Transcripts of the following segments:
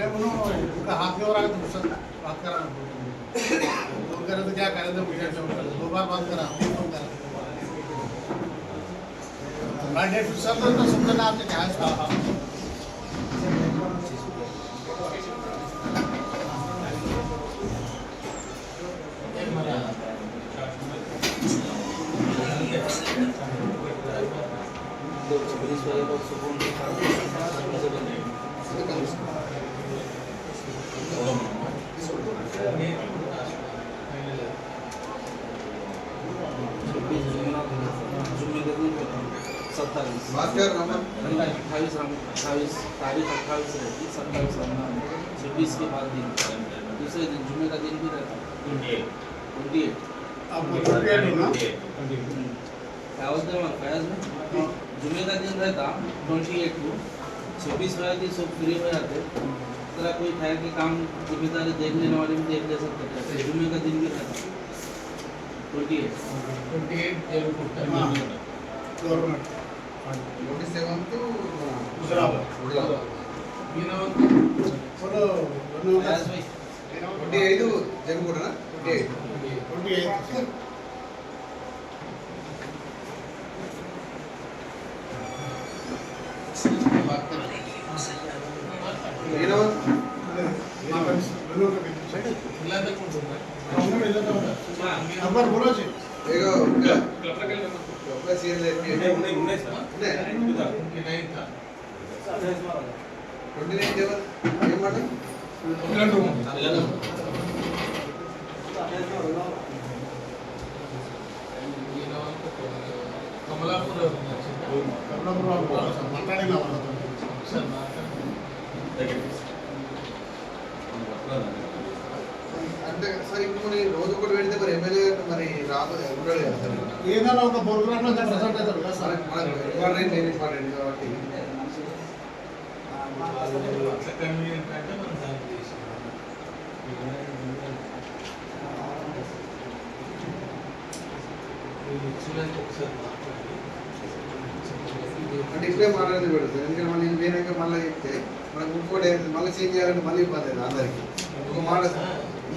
हाथ में और आगे तो दूसरा बात करा फ़ोन करे तो क्या करे तो मीडिया से दो बार बात करा फ़ोन करा। मैंडेट सर तो समझना तो आपने कहा था Gracias. भास्कर नंबर अट्ठाईस अट्ठाईस तारीख अट्ठाईस रहती सत्ताईस रमज़ान छब्बीस के बाद दिन दूसरे दिन जुम्मे का दिन भी रहता ट्वेंटी एट तो बोलते हैं में? जुम्मे का दिन रहता ट्वेंटी एट को। छब्बीस वाले दिन सब फ्री हो जाते तरह कोई ठहर के काम ज़िम्मेदारी देख लेने वाले भी देख ले सकते थे। जुम्मे का दिन भी रहता। ट्वेंटी एट हाँ। गवर्नमेंट। ట్వంటీ సెవెంత్ ట్వంటీ ఐదు జరుగుతున్నా ట్వంటీ ఎయిట్ ట్వంటీ ఎయిత్ ఏదో సీరియల్ ట్వంటీ నైన్ ఎవరు ఏం మాట? కమలాపూర్ మాట్లాడినా సార్ మాట్లాడండి అంటే సార్ ఇప్పుడు మరి రోజు ఒకటి పెడితే మరి ఎమ్మెల్యే మరి రాదు ఉండడు కదా సార్? ఏదైనా ఒక ప్రోగ్రామ్లో ప్రజెంట్ అవుతారు కదా సార్? ఇంపార్టెంట్ నేను ఇంపార్టెంట్ కాబట్టి అంటే మనం మాట్లాడి ఇప్పుడే ఎందుకంటే మళ్ళీ ఇది మళ్ళీ చెప్తే మనకు ఇంకోటి మళ్ళీ చేంజ్ చేయాలంటే మళ్ళీ ఇబ్బంది అందరికి. ఒక మాట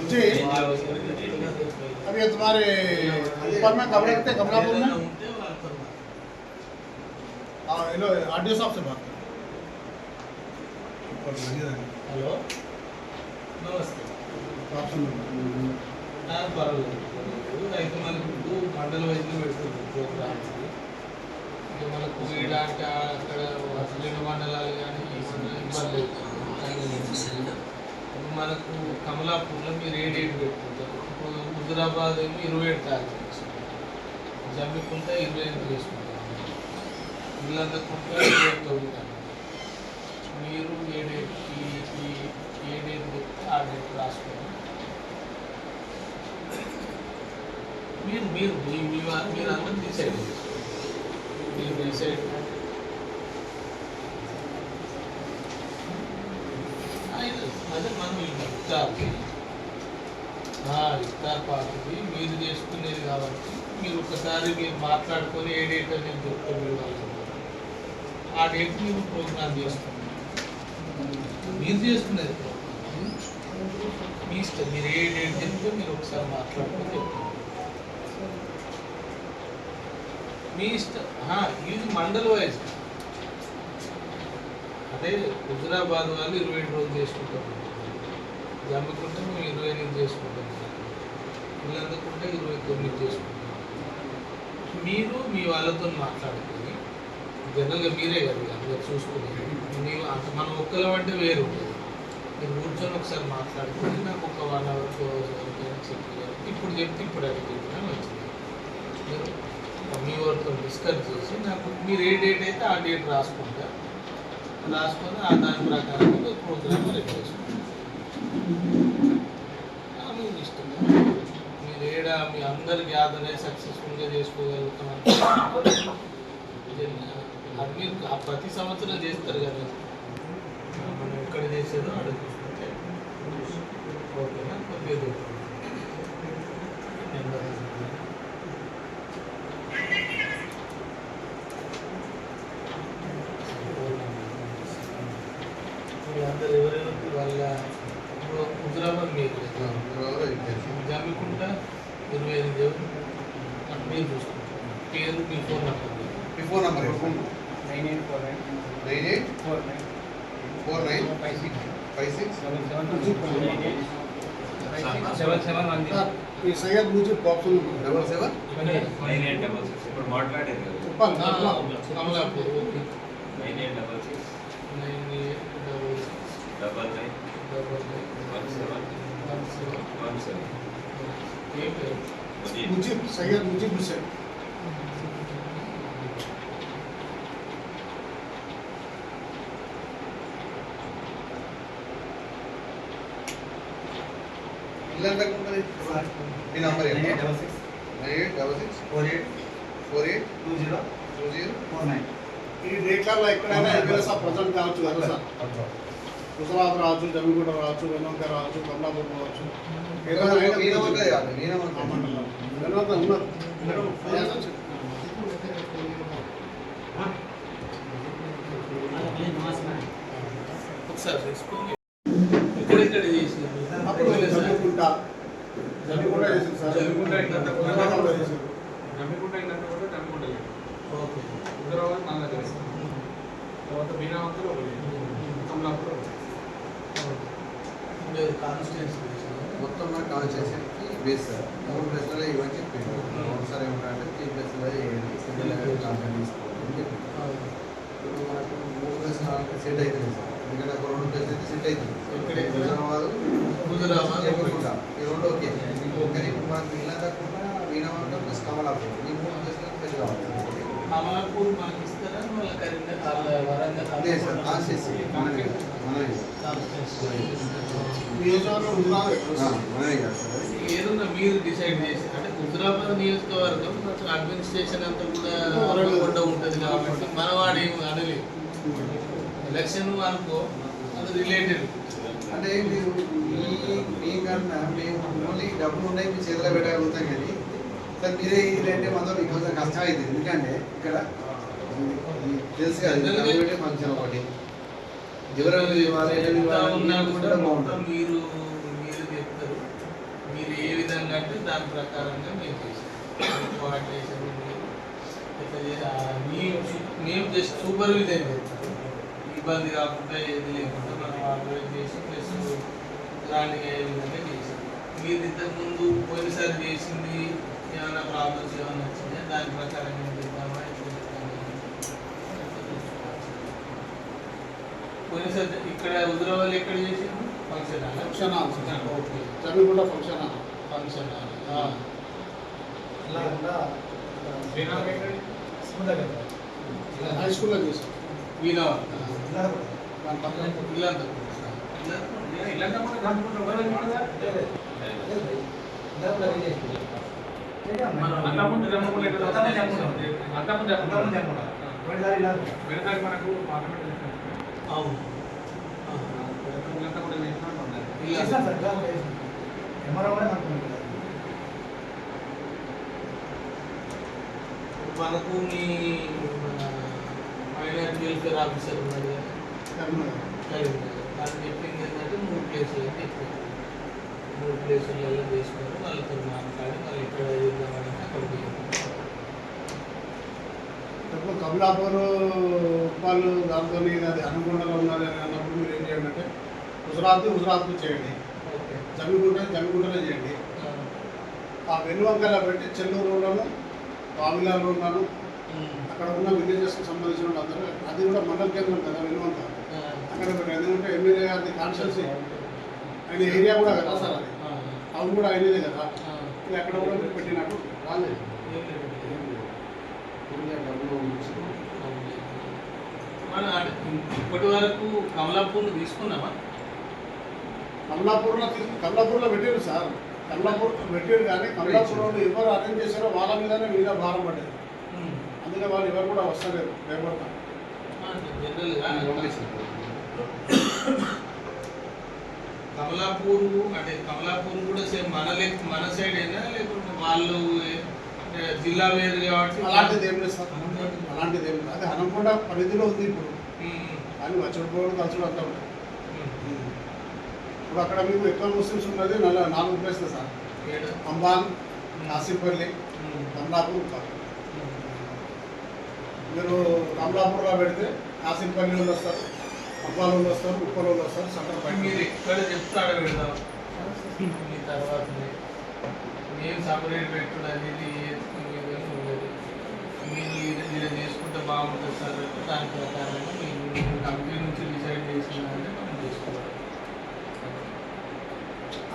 जी अभी ये तुम्हारे ऊपर में कमरे रखते हैं, कमलापुर में ఉంటే వాళ్ళతో మాట్లాడండి. हाँ हेलो आरडीओ साहब से बात करो హలో నమస్తే आप सुन लो। ఆ, పర్వాలేదు పర్వాలేదు. అయితే మనకు మండల వైద్యులు పెడుతుంది ప్రోగ్రామ్స్ ఇక మనకు ఈడ అంటే అక్కడ కమలాపూర్లో మీరు ఏ డేట్ పెట్టుకుంటారు ఇప్పుడు హుజురాబాద్ ఏమో ఇరవై ఏడు తారీఖు చేసుకుంటారు జమ్మికుంట ఇరవై ఎనిమిది చేసుకుంటారు ఇల్లందకుంట ఇరవై తొమ్మిది తారీఖు. మీరు ఏ డేట్ ఈ ఈ- ఏ డేట్ చెప్తే ఆ డేట్ రాసుకోండి మీరు మీరు మీ మీ వా- మీరు అందరూ డిసైడ్ మీరు డిసైడ్ అదే మనం ఇస్తారు ఇస్తారు పార్టీ మీరు చేసుకునేది కాబట్టి మీరు ఒకసారి మీరు మాట్లాడుకొని ఏ డేట్ అనేది చెప్తే మీరు ఆ డేట్ మీరు ప్రోగ్రామ్ చేసుకోండి మీరు చేసుకునేది program. మీ ఇష్టం. మీరు ఏ డేట్ చెప్తే మీరు ఒకసారి మాట్లాడుకొని చెప్తారు. మీ ఇష్టం. ఇది మండల వైజ్. అదే హుజరాబాద్ వాళ్ళు ఇరవై ఏడు రోజులు ఇది అమ్ముకుంటే మేము ఇరవై ఎనిమిది చేసుకుంటాం వీళ్ళందకుంటే ఇరవై తొమ్మిది చేసుకుంటాం మీరు మీ వాళ్ళతో మాట్లాడుకొని జనరల్గా మీరే కదా అందరు చూసుకునేది. మేము అంత మనం ఒక్కలం అంటే వేరు. ఉంటుంది మీరు కూర్చొని ఒకసారి మాట్లాడుకొని నాకు ఒక వన్ అవర్ టూ అవర్స్ చెప్పి ఇప్పుడు చెప్తే ఇప్పుడు అది చెప్పినా మంచిది. మీరు మీ వారితో డిస్కస్ చేసి నాకు మీరు ఏ డేట్ అయితే ఆ డేట్ రాసుకుంటారు రాసుకొని ఆ దాని ప్రకారం ప్రోగ్రామ్ రెడీ చేసుకుంటారు మీరు ఏడ మీ అందరు గ్యాదర్ అయ్యి సక్సెస్ఫుల్గా చేసుకోగలుగుతాం అది. మీరు ఆ ప్రతి సంవత్సరం చేస్తారు కదా మనం ఎక్కడ చేసేదో అడుగుతుంటే ఓకేనా? కొద్దిగా దూరం. అందరు ఎవరెవరికి మళ్ళా ఇప్పుడు హుజరాబాద్ మీరు ఎవరో ఇచ్చేసి. జమ్మికుంట ఇరవై ఎనిమిది ఎవరు అటు మీరు చూసుకుంటారు పేరు మీ ఫోన్ నెంబర్ మీ ఫోన్ నంబర్ చెప్పండి. Nine eight four nine nine eight four nine four nine five six five six seven seven nine eight five six seven seven one sir, ఈ సయ్యద్ ముజీబ్ బాక్సులు double seven nine eight double six ఇప్పుడు మాట్లాడేది కదా చెప్పాలి ఆ, చెప్పాలి. Kamalapur okay nine eight double six nine eight double six double nine double nine one seven one seven one seven ఏం మీ number. Double six. Nine eight double six. Four eight. Four eight. Two zero. Two zero. Four nine. ఈ రేట్లలో ఎక్కడైనా ఎక్కడ present కావచ్చు కదా sir? Huzurabad రావచ్చు జమ్మిగూడ రావచ్చు వెన్నొంక రావచ్చు కమలాపూర్ రావచ్చు. ఏదైనా అయినా మీ నంబర్ ప్రజెంట్ కాదు మీ నంబర్ ఆ మండలం. వెన్నొంక ఉన్నారు ఫయాజ్ అని చెప్పు. ఒకసారి తీసుకోండి ఎక్కడెక్కడ చేసింది అప్పుడు జమ్మికుంట చేసింది సార్. చేసింది ఏంటంటే కూడా నమ్మికుంట ఓకే. హైదరాబాద్ నా దగ్గర తర్వాత బీనావంతులు ఒకటి కమలాపూర్. ఒకటి కాన్స్టిట్యూన్సీ మొత్తం మన కాన్స్టిట్యూషన్కి బేస్ సార్. మూడు ప్లేస్లలో ఇవన్నీ ఒకసారి ఏమంటారంటే త్రీ ప్లేస్లో సింగిల్ ఇప్పుడు మనకు మూడు ప్లేస్లు సెట్ అవుతుంది సార్. ఎందుకంటే ఒక రెండు ప్లేస్ అయితే సెట్ అవుతుంది ఎక్కడెక్కడ? హైదరాబాద్ హుజరాబాద్ జమ్మికుంట ఈ రెండు ఓకే కానీ ఇప్పుడు మనకు ఇలా కాకుండా వీణావంతం ప్లస్ కమలాపూర్ ఈ మూడు ప్లేస్లకు సెట్ కావాలి అమలాపూర్ మనకి ఇస్తారా వాళ్ళ కరీంనగర్ వాళ్ళ వరంగల్ అదే సార్ కాన్స్టిట్యూన్సీ మనమే మనమే నియోజకవర్గం హుజరాబాద్ ఆ, మనమే కాదు సార్ ఏదన్నా మీరు డిసైడ్ చేసి అంటే హుజరాబాద్ నియోజకవర్గం కొంచెం అడ్మినిస్ట్రేషన్ అంతా కూడా కూడా ఉంటుంది కాబట్టి మనవాడు అనలేదు. ఎలక్షన్ అనుకో అది రిలేటెడ్ అంటే మీరు మీ మీకన్నా మేము ఓన్లీ డబ్బులు ఉన్నాయి మీ చేతిలో పెట్టగలుగుతాం కానీ సార్ మీరే ఇది అంటే మాత్రం కొంచెం కష్టం అవుతుంది ఎందుకంటే ఇక్కడ తెలుసు కదా ఫంక్షన్ ఒకటి. మీరు మీరు చెప్తారు. మీరు ఏ విధంగా అంటే దాని ప్రకారంగా మేము మేము జస్ట్ సూపర్విజన్ చేస్తాం. ఇబ్బంది కాకుండా ఏది లేకుండా మనం చేసి ప్లస్ విధంగా చేసాం మీరు ఇంతకుముందు పోయినసారి చేసింది ఏమైనా ప్రాబ్లమ్స్ ఏమైనా వచ్చినాయా? దాని ప్రకారం పోయినసారి ఇక్కడ హుజరాబాద్ ఎక్కడ చేసింది function? Hall function? Hall. Okay Jammikunta function hall function hall high స్కూల్లో నమ్ముకుంటారా? అంతకుముందు అంతకుముందు మనకు పార్లమెంట్ అవును. మనకు మీ మైనార్టీ వెల్ఫేర్ ఆఫీసర్ ఉన్నాడు కదా? కరీంనగర్. వాళ్ళు చెప్పింది ఏంటంటే మూడు ప్లేసులు అని చెప్పారు మూడు ప్లేసులలో చేసుకొని వాళ్ళతో మాట్లాడి వాళ్ళు ఎక్కడ చేద్దామని అక్కడికి ఇప్పుడు కమలాపూర్ వాళ్ళు దాంతో అది అనుగుణంగా ఉన్నది అని అన్నప్పుడు మీరు ఏం చేయండి అంటే హుజరాత్ హుజరాత్ చేయండి. జమ్మిగుంట జమ్మిగుంటలో చేయండి. ఆ. వెన్నువంకల పెట్టి చెల్లూరులోను వామిలాలోను అక్కడ ఉన్న విలేజెస్కి సంబంధించిన వాళ్ళందరూ అది కూడా మండల కేంద్రం కదా వెన్నువంక అక్కడ ఎందుకంటే ఎమ్మెల్యే గారి కాన్స్టిట్యూన్సీ. ఆయన ఏరియా కూడా కదా సార్ అది. అవును కూడా అయినదే కదా. అక్కడ కూడా పెట్టినట్టు రాలేదు. మన ఇప్పటి వరకు కమలాపూర్ తీసుకున్నామా కమలాపూర్లో తీసు కమలాపూర్లో పెట్టారు సార్. కమలాపూర్ పెట్టారు కానీ కమలాపూర్లో ఎవరు అరేంజ్ చేశారో వాళ్ళ మీదనే మీద భారం పడ్డది. అందుకే వాళ్ళు ఎవరు కూడా వస్తలేరు భయపడతారు కమలాపూర్ అంటే కమలాపూర్ కూడా సేమ్ మన మన సైడ్ అయినా లేకుంటే వాళ్ళు జిల్లా వేరు కాబట్టి అలాంటిది ఏం లేదు సార్. అలాంటిది ఏం లేదు. అది హనంకొండ పరిధిలో ఉంది ఇప్పుడు. కానీ వచ్చుకోవడం కలుసుడు అంతా ఉమ్. ఇప్పుడు అక్కడ మీకు ఎక్కువ ముస్లిమ్స్ ఉన్నది నల్ల నాలుగు ప్లేస్లు సార్. ఏడు. అంబాన్ కాసిపల్లి కమలాపూర్. మీరు కమలాపూర్లో పెడితే కాసిపల్లి వాళ్ళు వస్తారు అంబాల్ వాళ్ళు వస్తారు ఉప్పల్ వాళ్ళు వస్తారు సెంటర్ మీరు పైన ఎక్కడ చెప్తాడో తర్వాత మేము సపరేట్ పెట్టుడు అనేది ఏం ఉండదు మీరు ఇది ఇలా చేసుకుంటే బాగుంటుంది సార్ దాని ప్రకారంగా మీరు కంపెనీ నుంచి డిసైడ్ చేసిందంటే మనం చేసుకోవాలి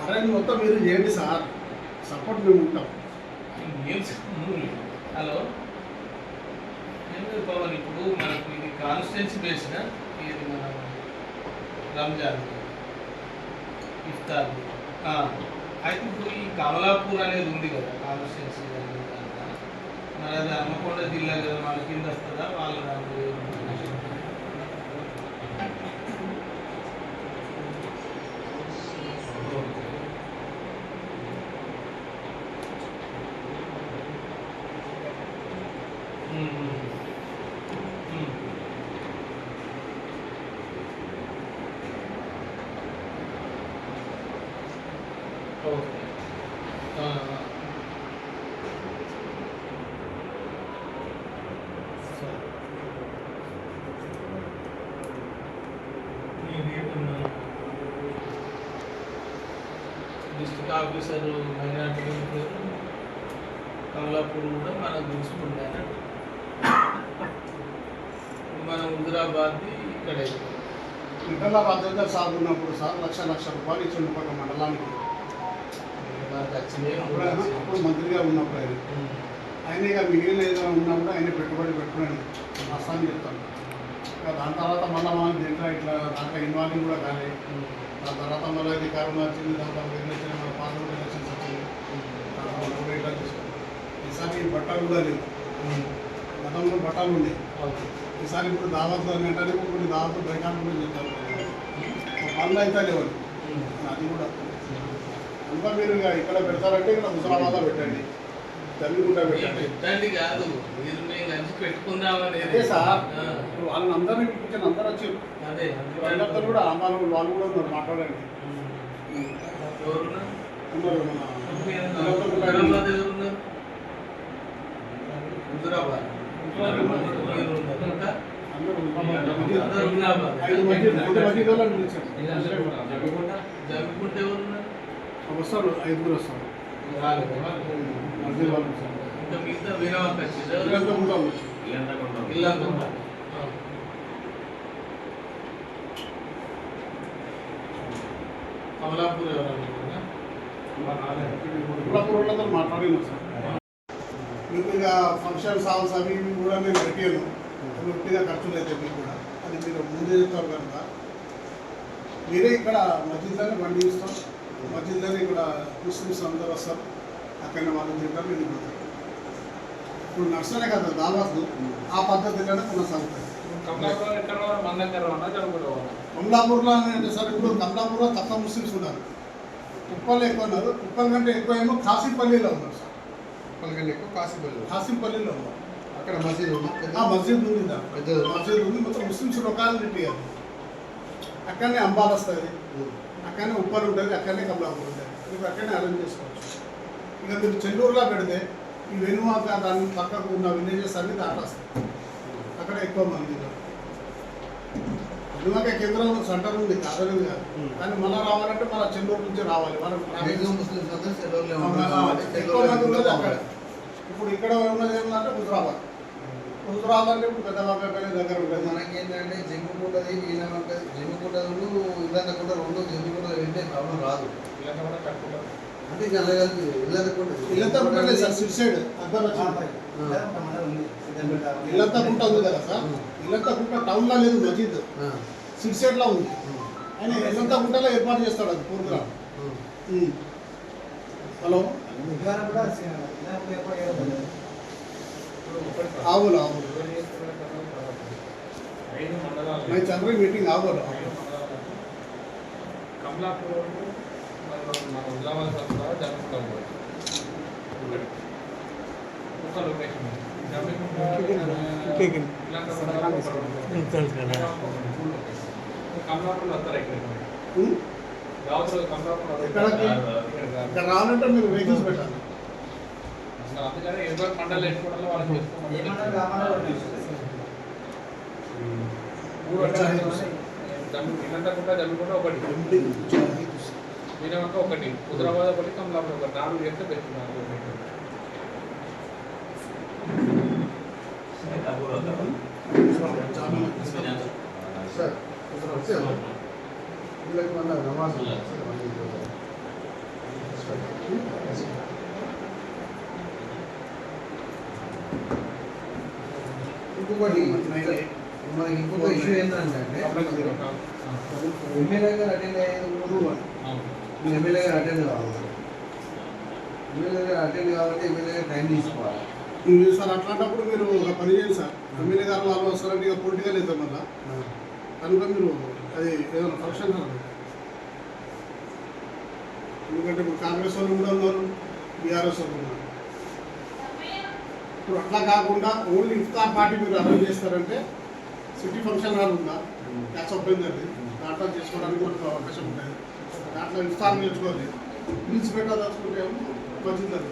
అరే మొత్తం మీరు చేయండి సార్. సపోర్ట్ మేము ఉంటాం. ఏం చెప్పు? హలో. ఏం లేదు పవన్ ఇప్పుడు మనకు ఇది కాన్స్టిట్యున్సీ బేస్డ్ ఇది మన రంజాన్. ఇఫ్తార్. అయితే ఇప్పుడు ఈ కమలాపూర్ అనేది ఉంది కదా కాన్స్టిట్యున్సీ మరి అది హన్మకొండ జిల్లా కదా వాళ్ళ కింద వస్తుందా? వాళ్ళ దాంట్లో ఏముంటుంది? మ్మ్. మ్మ్. ఓకే ఆ, ఆ. సరే. ఇది మన డిస్ట్రిక్ట్ ఆఫీసర్ మైనార్టీ పేరు కమలాపూర్ కూడా మనకు చూసుకుంటే మన హుజరాబాద్ది ఇక్కడ. ఇంటర్ల బాధ్యత సార్ ఉన్నప్పుడు సార్ లక్ష లక్ష రూపాయలు ఇచ్చి ఒక మండలానికి. అప్పుడు మంత్రిగా ఉన్నప్పుడు ఆయన. ఆయన ఇక మిగిలిన ఏదైనా ఉన్నప్పుడు ఆయన పెట్టుబడి పెట్టుకుని నష్టాన్ని చెప్తాను ఇక దాని తర్వాత మళ్ళీ మనం దీంట్లో ఇట్లా దాంట్లో ఇన్వాల్వింగ్ కూడా కాలేదు దాని తర్వాత మళ్ళీ ఇది కరోనా వచ్చింది దాని తర్వాత ఎలక్షన్ మన పార్లమెంట్ ఎలక్షన్స్ వచ్చింది దాని తర్వాత కూడా ఇట్లా తీసుకున్నాం ఈసారి బట్టలు కూడా లేవు గతంలో బట్టలు ఉండే. ఈసారి ఇప్పుడు అని అంటే కొన్ని దావత్ బయట కూడా చెప్తారు పనులు అయితే లేవు. అది కూడా. అంతా మీరు ఇక ఇక్కడ పెడతారంటే ఇక్కడ హుజరాబాద్లో పెట్టండి. పెట్టండి. పెట్టండి కాదు. మీరు మేము కలిసి పెట్టుకుందామని అదే సార్. వాళ్ళని అందరినీ పిలిపించండి. అందరూ వచ్చి. అదే. వాళ్ళందరూ కూడా అమ్మాలు వాళ్ళు కూడా ఉన్నారు. మాట్లాడండి? ఉన్నారు మన హైదరాబాద్ ఎవరున్నారు హుజరాబాద్ మీరు ఉన్నారు. ఇంకా? అందరూ అందరూ హుజరాబాద్. ఐదు మంది ఐదు మంది వాళ్ళని పిలిచారు జమ్మికుంటే ఎవరున్నారు? వస్తారు ఐదుగురు వస్తారు. ఇంకా మిగతా. ఇల్లంతా కమలాపూర్ ఇప్పుడు వాళ్ళతో మాట్లాడినాం సార్. ఇక ఫంక్షన్ సాల్స్ అవి ఇవి కూడా మేము పెట్టాను ఉట్టిగా ఖర్చులు అయితే మీకు కూడా. అది మీరు ముందే చెప్తారు కనుక. మీరే ఇక్కడ మస్జిద్లోనే బండి ఇస్తాం మస్జిద్లోనే ఇక్కడ ముస్లిమ్స్ అందరూ వస్తారు. అక్కడనే వాళ్ళు తింటారు మీరు తింటారు ఇప్పుడు నర్సరీ కదా దావత్ ఆ పద్ధతిలోనే కొనసాగుతాయి దగ్గర ఉన్నా జరుగులో కమలాపూర్లో అంటే సార్ ఇప్పుడు కమలాపూర్లో తక్కువ ముస్లిమ్స్ ఉన్నారు. కుప్పల్లో ఎక్కువ ఉన్నారు. కుప్పం కంటే ఎక్కువ ఏమో కాసిపల్లిలో ఉన్నారు. సార్ పలకండి ఎక్కువ కాసిపల్లి కాసిపల్లిలో. అక్కడ మసీదు ఉంది. మస్జిద్ ఉంది దా. పెద్దది. మస్జిద్ ఉంది. మొత్తం ముస్లిమ్స్ లొకాలిటీ అది అక్కడనే అంబాల్ వస్తుంది. అక్కడనే ఉప్పల్ ఉంటుంది. అక్కడనే కమలాపూర్ ఉంటుంది. మీకు అక్కడనే అరేంజ్ చేసుకోవచ్చు. ఇక మీరు చెల్లూరులో పెడితే ఈ వెనుమాక దాని పక్కకు ఉన్న విలేజెస్ అన్ని దాంట్లో వస్తాయి అక్కడ ఎక్కువ మంది. వెనుమాక కేంద్రంలో సెంటర్ ఉంది. కాదని కాదు. కానీ మళ్ళీ రావాలంటే మళ్ళీ చెల్లూరు నుంచి రావాలి. మనం ముస్లిమ్స్ అందరూ సెలవులే ఆ, ఉంటారు ఎక్కువ మంది ఉన్నది అక్కడ. ఇప్పుడు ఇక్కడ ఉన్నది ఏంటంటే హుజరాబాద్. హుజరాబాద్ అంటే ఇప్పుడు పెద్ద బాబాయ్ దగ్గర ఉంటుంది. మనకి ఏంటంటే జమ్మికుంటది వీళ్ళమంటే జమ్మికుంటలు ఇల్లంతకుంట రెండు జమ్మికుంట వెంటే ప్రాబ్లం రాదు. ఇలాంటి కూడా కట్టుకుంటారు. అంటే ఇంకా అలా కలిపి ఇల్లంతకుంట ఇల్లంతా ఉంటుంది సార్ సిట్ సైడ్. అద్దరు వచ్చి ఇల్లంతా గుంట ఉంది కదా సార్? ఇల్లంతా గుంట టౌన్లో లేదు మజీద్ సిట్ సైడ్లో ఉంది. ఆయన ఇల్లంతా గుంటలో ఏర్పాటు చేస్తాడు అది ప్రోగ్రామ్ హలో? ఆవులు ఆవులు ఐదు మండలాలు మై చంద్ర మీటింగ్ ఆవులు కమలాపూర్ మన హుజరాబాద్ వస్తుందా జమ్మికుంటాం ఒక లొకేషన్ కమలాపూర్లో వస్తారు ఇక్కడ ఎక్కడికి? ఇక్కడ రావాలంటే మీరు వెహికల్స్ పెట్టాలి. జమ్మికుండా ఒకటి. మీనవంక ఒకటి. కమలాపురం ఒకటి. నాలుగు చేస్తే పెట్టుకున్నాను సార్ వీళ్ళకి మళ్ళీ నమాజ్ ఇంకొకటి మనకి ఇంకొక ఇష్యూ ఏంటంటే ఎమ్మెల్యే గారు అటెండ్ అయ్యేది కూడా మీ ఎమ్మెల్యే గారు అటెండ్ కావాలి. ఎమ్మెల్యే గారు అటెండ్ కావాలంటే ఎమ్మెల్యే గారు టైం తీసుకోవాలి. మీరు సార్ అట్లాంటప్పుడు మీరు ఒక పని చేయండి సార్. ఎమ్మెల్యే గారు వాళ్ళు వస్తారంటే ఇక పొలిటికల్ అవుతాం మళ్ళా. కనుక మీరు అది ఏదైనా ఫంక్షన్ హాల్ ఎందుకంటే ఇప్పుడు కాంగ్రెస్ వాళ్ళు కూడా ఉన్నారు బీఆర్ఎస్ వాళ్ళు ఉన్నారు. ఇప్పుడు అట్లా కాకుండా ఓన్లీ ఇఫ్తార్ పార్టీ మీరు అరేంజ్ చేస్తారంటే సిటీ ఫంక్షన్ హాల్ ఉందా? క్యాచ్ ఓపెన్ అది దాంట్లో చేసుకోవడానికి కూడా అవకాశం ఉంటుంది. దాంట్లో ఇఫ్తార్ నేర్చుకోవాలి. పిలిచి పెట్టదలుచుకుంటే మంచిది. అది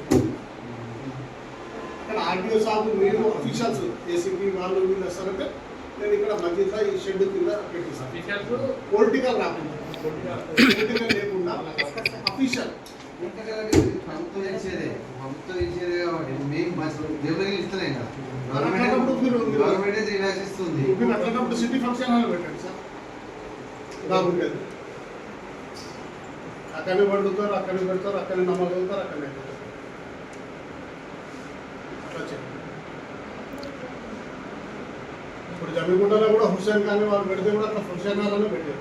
ఇక్కడ ఆర్టీఓ సాగు మీరు అఫీషియల్స్ ఏసీపీ వాళ్ళు వీళ్ళు వస్తారంటే నేను ఇక్కడ మధ్యలో ఈ షెడ్ కింద అఫీషియల్స్ పొలిటికల్ రాకుండా. పొలిటికల్ లేకుండా. అఫీషియల్ ప్రభుత్వం ఇచ్చేదే ప్రభుత్వం ఇచ్చేదే కాబట్టి మేము దేవుడికి ఇస్తలేం కదా. గవర్నమెంటే మీరు అట్లాంటప్పుడు సిటీ ఫంక్షన్ హాల్ పెట్టండి సార్. బాగుంటుంది అక్కడనే పెడతారు అక్కడనే నమ్మలు అవుతారు అక్కడనే పెడతారు అట్లా చేయండి జమ్మిగుంటలో కూడా హుస్సేన్ ఖాన్ వాళ్ళు పెడితే కూడా అట్లా ఫంక్షన్ హాల్లోనే పెట్టారు.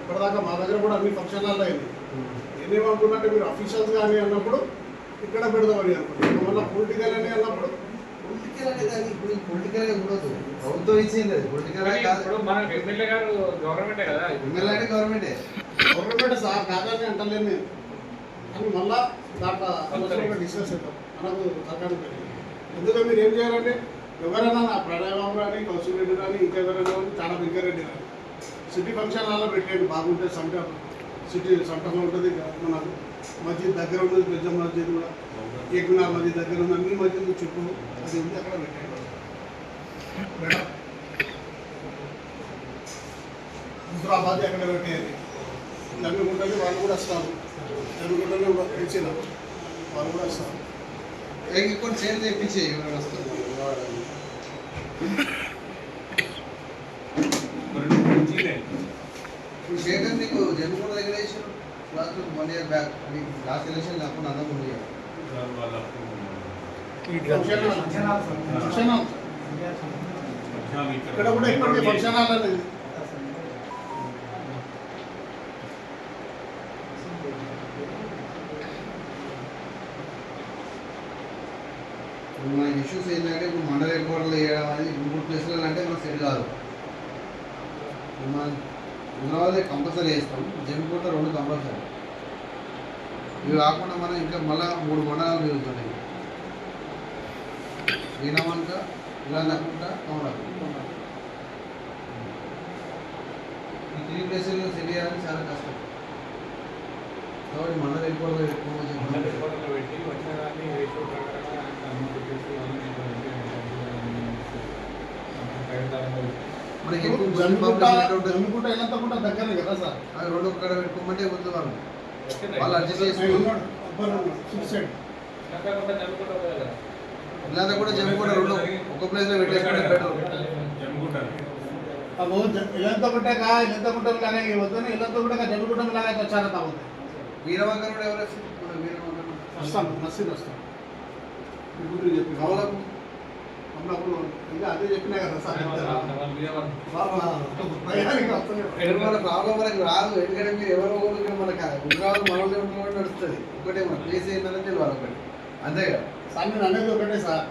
ఇప్పటిదాకా మా దగ్గర కూడా అన్ని ఫంక్షన్ హాల్లో అయింది. నేనేమనుకున్నట్టే మీరు అఫీషియల్స్ కానీ అన్నప్పుడు ఇక్కడ పెడదామని అనుకుంటున్నాను మళ్ళీ పొలిటికల్ అని అన్నప్పుడు? పొలిటికల్ అనేది అది ఇప్పుడు పొలిటికల్ ఉండదు. ప్రభుత్వం ఇచ్చింది అది. పొలిటికల్ కానీ కాదు. ఇప్పుడు మన ఎమ్మెల్యే గారు గవర్నమెంటే కదా? ఎమ్మెల్యే అంటే గవర్నమెంటే. గవర్నమెంట్ సార్ కాదని అంటలేను నేను. కానీ మళ్ళా దాంట్లో డిస్కస్ అవుతాం మనకు సర్కారు ఎందుకంటే మీరు ఏం చేయాలంటే ఎవరైనా నా ప్రణయబాబు రాని కౌశిక్ రెడ్డి రాని ఇంకెవరైనా కానీ చాలా వెంకరెడ్డి రాని సిటీ ఫంక్షన్ హాల్లో పెట్టండి బాగుంటుంది సంట సిటీ సంటలో ఉంటుంది మనకు మస్జిద్ దగ్గర ఉన్నది పెద్ద మస్జిద్ కూడా. ఏకునార్ మస్జిద్ దగ్గర ఉంది అన్ని మస్జిద్ చుట్టూ అది ఉంది అక్కడ పెట్టేయండి. మేడం హైదరాబాద్ ఎక్కడ పెట్టేది? జమ్మిగుంటకి వాళ్ళు కూడా వస్తారు. జమ్మిగుంటలో తెలిసిన వాళ్ళు కూడా వస్తారు. ఇంకొక చేంజ్ తెప్పించే ఎవరైనా వస్తారు? ఇప్పుడు శేఖర్ నీకు జన్మకూడ దగ్గర వేసారు లాస్ట్ వన్ ఇయర్ బ్యాక్ అది లాస్ట్ ఎలక్షన్ ఫంక్షన్ హాల్ ఇక్కడ కూడా ఇప్పటికీ ఫంక్షన్ హాల్ అనేది ఇప్పుడు మన ఇష్యూస్ ఏంటంటే ఇప్పుడు మండల హెడ్ అనేది మూడు ప్లేస్లలో అంటే మనకు సెట్ కాదు. ఇప్పుడు మనం హైదరాబాద్ కంపల్సరీ వేస్తాం జమ్మికోట రెండు కంపల్సరీ. ఇవి కాకుండా మనం ఇంకా మళ్ళా మూడు మండలాలు తిరుగుతున్నాయి. వీణమంక ఇలా నక్కుంటా కమలాపురం ఈ త్రీ ప్లేసుల్లో సెట్ చేయాలని చాలా కష్టం. కాబట్టి మండలం ఎక్కువ ఎక్కువ పెట్టుకోమని మండల పెట్టి వచ్చిన దాన్ని మనకి దగ్గరే కదా సార్ అది ఒక్కడ పెట్టుకోమంటే వద్దు వాళ్ళు వాళ్ళు అడ్జస్ట్ కదా ఇలాంటి కూడా రెండు ఒక ప్లేస్లో పెట్టేసుకుంటే బెటర్ ఇల్లంతా ఇల్లంతా గుట్టం లాగా వద్దని ఇల్లంతా లాగా ఎవరు మసీద్ చెప్పి అప్పుడు ఇంకా అదే చెప్పినా కదా సార్ మన ప్రాబ్లం మనకి రాదు ఎందుకంటే మీరు ఎవరో ఒకరు నడుస్తుంది. ఒకటే మన ప్లేస్ ఏంటంటే వాళ్ళు ఒకటి. అంతే కదా? సార్ నేను అనేది ఒకటే సార్.